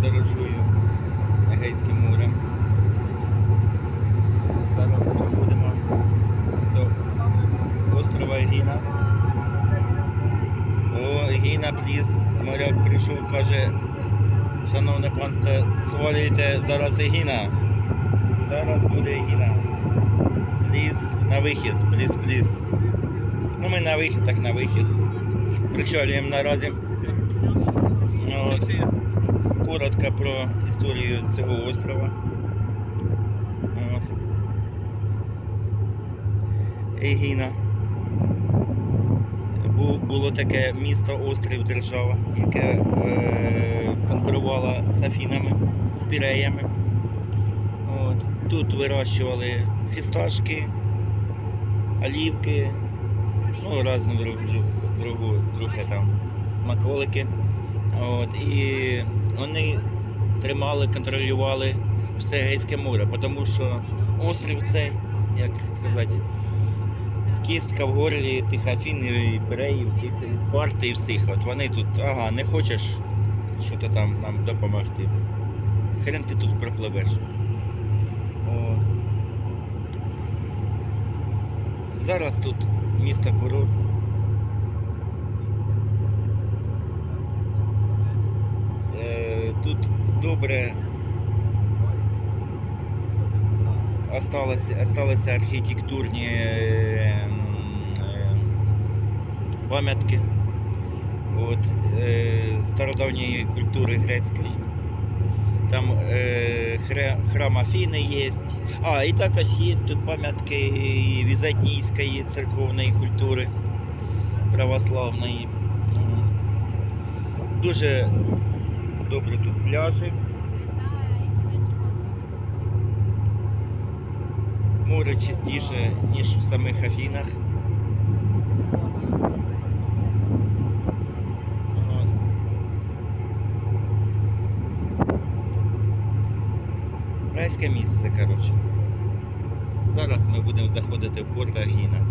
подорожую Егейським морем. Зараз проходимо до острова Егіна. О, Егіна, пліз. Моряк прийшов, каже, шановне панство, свалюйте зараз Егіна. Зараз буде Егіна. Пліз, на вихід, пліз, пліз. Ну ми на вихід, так на вихід. Причалюємо наразі. Ну, Коротко про історію цього острова. Егіна. Було таке місто, острів, держава, яке е, конкурувало з Афінами, з Піреями. От. Тут вирощували фісташки, олівки, ну, разну другу, другу, друге там смаколики. От, і вони тримали, контролювали все Егейське море, тому що острів цей, як казати, кістка в горлі тих Афін і Пиреї, всіх, і Спарти і всіх. От вони тут, ага, не хочеш що-то там нам допомогти. Хрен ти тут пропливеш. От. Зараз тут місто курорт. Е, Тут добре осталось, осталися архітектурні е, е, пам'ятки е, стародавньої культури грецької. Там е, хре- храм Афіни є. А, і також є тут пам'ятки візантійської церковної культури православної. Дуже добре тут пляжі. Море чистіше, ніж в самих Афінах. Райське місце, коротше. Зараз ми будемо заходити в порт Агіна.